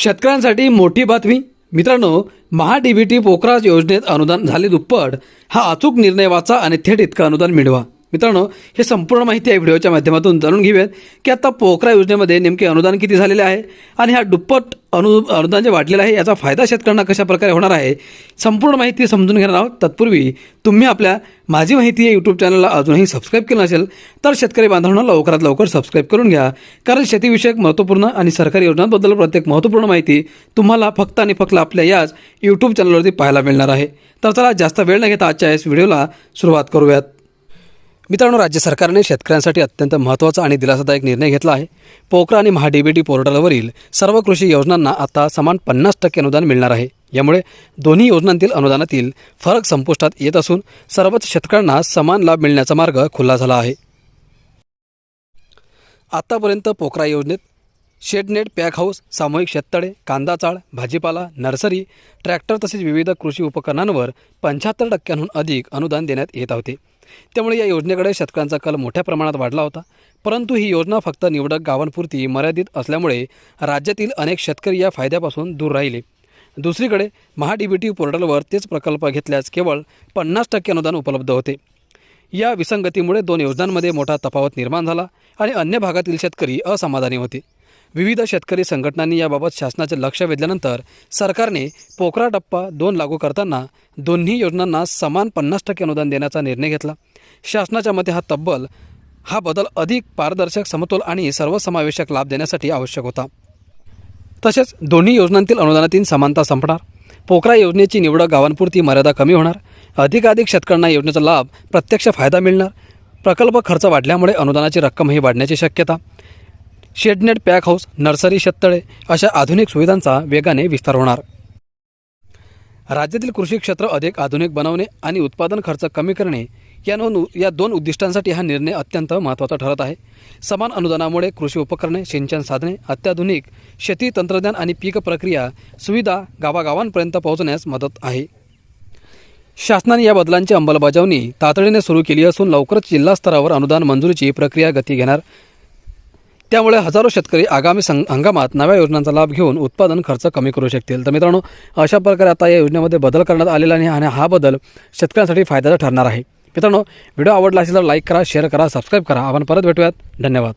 शेतकऱ्यांसाठी मोठी बातमी. मित्रांनो महाडीबीटी पोखराज योजनेत अनुदान झाले दुप्पट. हा अचूक निर्णय वाचा आणि थेट इतकं अनुदान मिळवा. मित्रांनो हे संपूर्ण माहिती आहे व्हिडिओच्या माध्यमातून जाणून घेऊयात की आता पोखरा योजनेमध्ये नेमके अनुदान किती झालेले आहे आणि हा दुप्पट अनु अनुदान जे वाढलेलं आहे याचा फायदा शेतकऱ्यांना कशा प्रकारे होणार आहे संपूर्ण माहिती समजून घेणार आहोत. तत्पूर्वी तुम्ही आपल्या माझी माहिती या यूट्यूब चॅनलला अजूनही सबस्क्राईब केलं नसेल तर शेतकरी बांधवांना लवकरात लवकर सबस्क्राईब करून घ्या. कारण शेतीविषयक महत्त्वपूर्ण आणि सरकारी योजनांबद्दल प्रत्येक महत्त्वपूर्ण माहिती तुम्हाला फक्त आणि फक्त आपल्या याच यूट्यूब चॅनलवरती पाहायला मिळणार आहे. तर चला जास्त वेळ न घेता आजच्या याच व्हिडिओला सुरुवात करूयात. मित्रांनो राज्य सरकारने शेतकऱ्यांसाठी अत्यंत महत्त्वाचा आणि दिलासादायक निर्णय घेतला आहे. पोकरा आणि महाडीबीटी पोर्टलवरील सर्व कृषी योजनांना आता समान पन्नास टक्के अनुदान मिळणार आहे. यामुळे दोन्ही योजनांतील अनुदानातील फरक संपुष्टात येत असून सर्वच शेतकऱ्यांना समान लाभ मिळण्याचा मार्ग खुला झाला आहे. आत्तापर्यंत पोखरा योजनेत शेडनेट पॅक हाऊस सामूहिक शेततळे कांदा चाळ भाजीपाला नर्सरी ट्रॅक्टर तसेच विविध कृषी उपकरणांवर पंच्याहत्तर टक्क्यांहून अधिक अनुदान देण्यात येत होते. त्यामुळे या योजनेकडे शेतकऱ्यांचा कल मोठ्या प्रमाणात वाढला होता. परंतु ही योजना फक्त निवडक गावांपुरती मर्यादित असल्यामुळे राज्यातील अनेक शेतकरी या फायद्यापासून दूर राहिले. दुसरीकडे महाडीबीटी पोर्टलवर तेच प्रकल्प घेतल्यास केवळ पन्नास टक्के अनुदान उपलब्ध होते. या विसंगतीमुळे दोन योजनांमध्ये मोठा तफावत निर्माण झाला आणि अन्य भागातील शेतकरी असमाधानी होते. विविध शेतकरी संघटनांनी याबाबत शासनाचे लक्ष वेधल्यानंतर सरकारने पोखरा टप्पा दोन लागू करताना दोन्ही योजनांना समान पन्नास टक्के अनुदान देण्याचा निर्णय घेतला. शासनाच्या मते हा तब्बल हा बदल अधिक पारदर्शक समतोल आणि सर्वसमावेशक लाभ देण्यासाठी आवश्यक होता. तसेच दोन्ही योजनांतील अनुदानातील समानता संपणार. पोखरा योजनेची निवडक गावांपुरती मर्यादा कमी होणार. अधिकाधिक शेतकऱ्यांना योजनेचा लाभ प्रत्यक्ष फायदा मिळणार. प्रकल्प खर्च वाढल्यामुळे अनुदानाची रक्कमही वाढण्याची शक्यता. शेडनेट पॅक हाऊस नर्सरी शेततळे अशा आधुनिक सुविधांचा वेगाने विस्तार होणार. राज्यातील कृषी क्षेत्र अधिक आधुनिक बनवणे आणि उत्पादन खर्च कमी करणे या नोन या दोन उद्दिष्टांसाठी हा निर्णय अत्यंत महत्त्वाचा ठरत आहे. समान अनुदानामुळे कृषी उपकरणे सिंचन साधने अत्याधुनिक शेती तंत्रज्ञान आणि पीक प्रक्रिया सुविधा गावागावांपर्यंत पोहोचण्यास मदत आहे. शासनाने या बदलांची अंमलबजावणी तातडीने सुरू केली असून लवकरच जिल्हा स्तरावर अनुदान मंजुरीची प्रक्रिया गती घेणार. त्यामुळे हजारो शेतकरी आगामी सं हंगामात नव्या योजनांचा लाभ घेऊन उत्पादन खर्च कमी करू शकतील. तर मित्रांनो अशा प्रकारे आता या योजनेमध्ये बदल करण्यात आलेला आहे आणि हा बदल शेतकऱ्यांसाठी फायद्याचा ठरणार आहे. मित्रांनो व्हिडिओ आवडला असेल तर लाईक करा शेअर करा सबस्क्राईब करा. आपण परत भेटूयात. धन्यवाद.